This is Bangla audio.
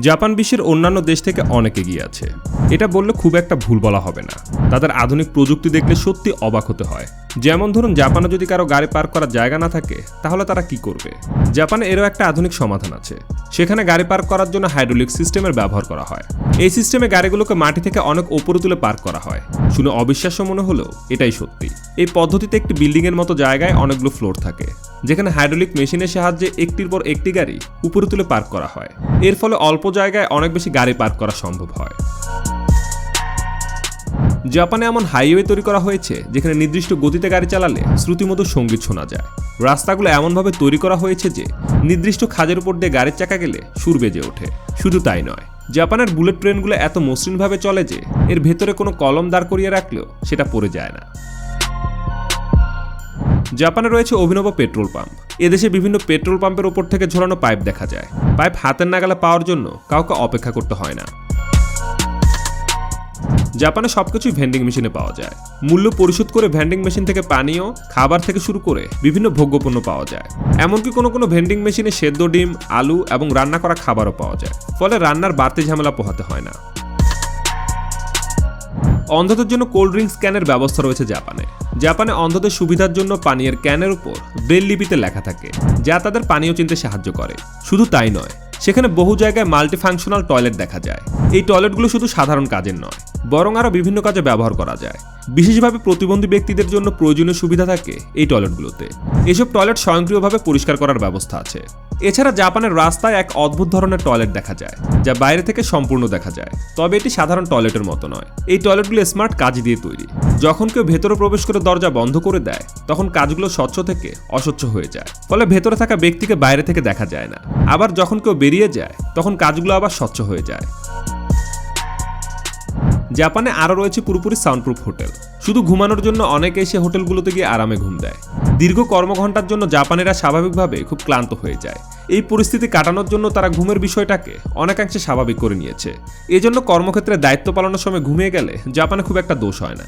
জাপান বিশ্বের অন্যান্য দেশ থেকে অনেক এগিয়ে আছে। এটা বললে খুব একটা ভুল বলা হবে না। তাদের আধুনিক প্রযুক্তি দেখলে সত্যি অবাক হতে হয়। যেমন ধরুন, জাপানে যদি কারও গাড়ি পার্ক করার জায়গা না থাকে, তাহলে তারা কি করবে? জাপানে এরও একটা আধুনিক সমাধান আছে। সেখানে গাড়ি পার্ক করার জন্য হাইড্রোলিক সিস্টেমের ব্যবহার করা হয়। এই সিস্টেমে গাড়িগুলোকে মাটি থেকে অনেক ওপরে তুলে পার্ক করা হয়। শুনে অবিশ্বাস্য মনে হলেও এটাই সত্যি। এই পদ্ধতিতে একটি বিল্ডিংয়ের মতো জায়গায় অনেকগুলো ফ্লোর থাকে। যেখানে হাইড্রোলিক মেশিনের সাহায্যে একটির পর একটি গাড়ি উপরে তুলে পার্ক করা হয়। এর ফলে অল্প জায়গায় অনেক বেশি গাড়ি পার্ক করা সম্ভব হয়। জাপানে এমন হাইওয়ে তৈরি করা হয়েছে, যেখানে নির্দিষ্ট গতিতে গাড়ি চালালে শ্রুতিমতো সংগীত শোনা যায়। রাস্তাগুলো এমনভাবে তৈরি করা হয়েছে যে, নির্দিষ্ট খাজের উপর দিয়ে গাড়ির চাকা গেলে সুর বেজে ওঠে। শুধু তাই নয়, জাপানের বুলেট ট্রেনগুলো এত মসৃণভাবে চলে যে, এর ভেতরে কোনো কলম দাঁড় করিয়ে রাখলেও সেটা পড়ে যায় না। জাপানে রয়েছে অভিনব পেট্রোল পাম্প। এদেশে বিভিন্ন পেট্রোল পাম্পের ওপর থেকে ঝোলানো পাইপ দেখা যায়। পাইপ হাতের নাগালে পাওয়ার জন্য কাউকে অপেক্ষা করতে হয় না। জাপানে সবকিছুই ভেন্ডিং মেশিনে পাওয়া যায়। মূল্য পরিশোধ করে ভেন্ডিং মেশিন থেকে পানীয়, খাবার থেকে শুরু করে বিভিন্ন ভোগ্যপণ্য পাওয়া যায়। এমনকি কোনো কোনো ভেন্ডিং মেশিনে সেদ্ধ ডিম, আলু এবং রান্না করা খাবারও পাওয়া যায়। ফলে রান্নার বাড়তি ঝামেলা পোহাতে হয় না। অন্ধদের জন্য কোল্ড ড্রিঙ্কস ক্যানের ব্যবস্থা রয়েছে জাপানে। জাপানে অন্ধদের সুবিধার জন্য পানীয়ের ক্যানের উপর ব্রেল লিপিতে লেখা থাকে, যা তাদের পানীয় চিনতে সাহায্য করে। শুধু তাই নয়, সেখানে বহু জায়গায় মাল্টিফাংশনাল টয়লেট দেখা যায়। এই টয়লেটগুলো শুধু সাধারণ কাজের নয়। বরং আরও বিভিন্ন কাজে ব্যবহার করা যায়। বিশেষভাবে প্রতিবন্ধী ব্যক্তিদের জন্য প্রয়োজনীয় সুবিধা থাকে এই টয়লেটগুলোতে। এসব টয়লেট স্বয়ংক্রিয়ভাবে পরিষ্কার করার ব্যবস্থা আছে। এছাড়া জাপানের রাস্তায় এক অদ্ভুত ধরনের টয়লেট দেখা যায়, যা বাইরে থেকে সম্পূর্ণ দেখা যায়। তবে এটি সাধারণ টয়লেটের মতো নয়। এই টয়লেটগুলো স্মার্ট কাজ দিয়ে তৈরি। যখন কেউ ভেতরে প্রবেশ করে দরজা বন্ধ করে দেয়, তখন কাজগুলো স্বচ্ছ থেকে অস্বচ্ছ হয়ে যায়। ফলে ভেতরে থাকা ব্যক্তিকে বাইরে থেকে দেখা যায় না। আবার যখন কেউ বেরিয়ে যায়, তখন কাজগুলো আবার স্বচ্ছ হয়ে যায়। জাপানে আরও রয়েছে পুরোপুরি সাউন্ডপ্রুফ হোটেল। শুধু ঘুমানোর জন্য অনেকে এসে হোটেলগুলোতে গিয়ে আরামে ঘুম দেয়। দীর্ঘ কর্মঘণ্টার জন্য জাপানেরা স্বাভাবিকভাবে খুব ক্লান্ত হয়ে যায়। এই পরিস্থিতি কাটানোর জন্য তারা ঘুমের বিষয়টাকে অনেকাংশে স্বাভাবিক করে নিয়েছে। এজন্য কর্মক্ষেত্রে দায়িত্ব পালনের সময় ঘুমিয়ে গেলে জাপানে খুব একটা দোষ হয় না।